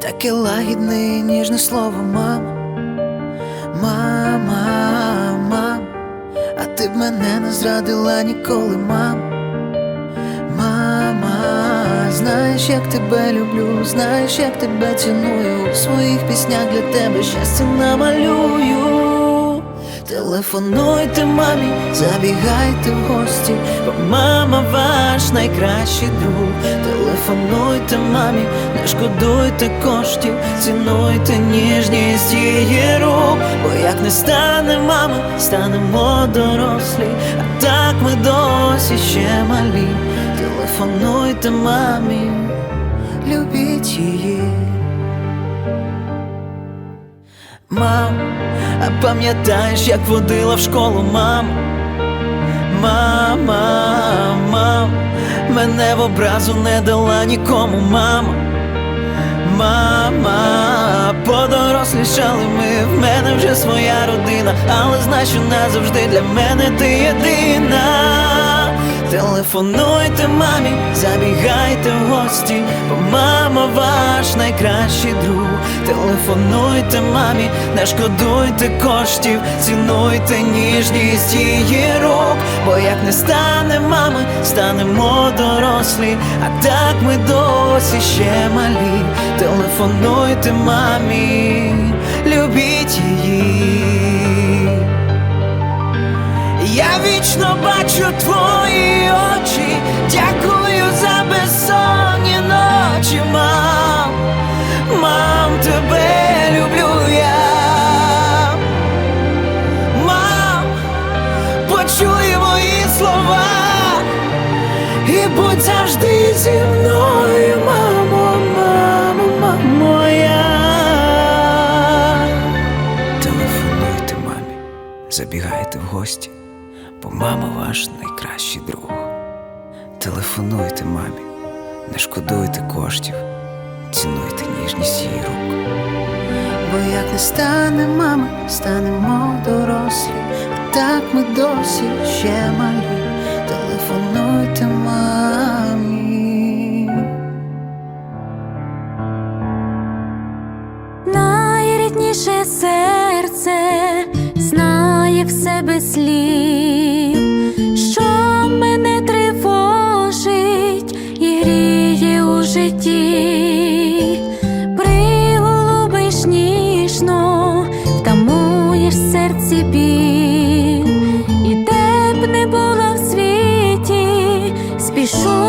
таке лагідне і ніжне слово, мама, мама, мам, а ти б мене не зрадила ніколи, мам, мама, знаєш, як тебе люблю, знаєш, як тебе ціную. У своїх піснях для тебе щастя намалюю. Телефонуйте мамі, забігайте в гості, бо мама ваш найкращий друг. Телефонуйте мамі, не шкодуйте коштів, цінуйте ніжність її рук. Бо як не стане мама, станемо дорослі, а так ми досі ще малі. Телефонуйте мамі, любіть її. Мам, а пам'ятаєш, як водила в школу мам? Мама, мам, мене в образу не дала нікому, мама. Мама, подорослішали ми, в мене вже своя родина, але знай, що назавжди для мене ти єдина. Телефонуйте мамі, забігайте в гості, бо мама ваш найкращий друг. Телефонуйте мамі, не шкодуйте коштів, цінуйте ніжність її рук. Бо як не стане мами, станемо дорослі, а так ми досі ще малі. Телефонуйте мамі, любіть її. Я вічно бачу твої очі, дякую за безсонні ночі, мам, мам, тебе люблю я. Мам, почуй і будь завжди зі мною, мамо, мамо, мамо моя. Телефонуйте мамі, забігайте в гості, бо мама ваш найкращий друг. Телефонуйте мамі, не шкодуйте коштів, цінуйте ніжність її рук. Бо як не стане мама, станемо дорослі, так ми досі ще малі. Найрідніше серце знає в себе слів, що мене тривожить і гріє у житті, приголубиш ніжно, втамуєш серці біль, і де б не була в світі, спішу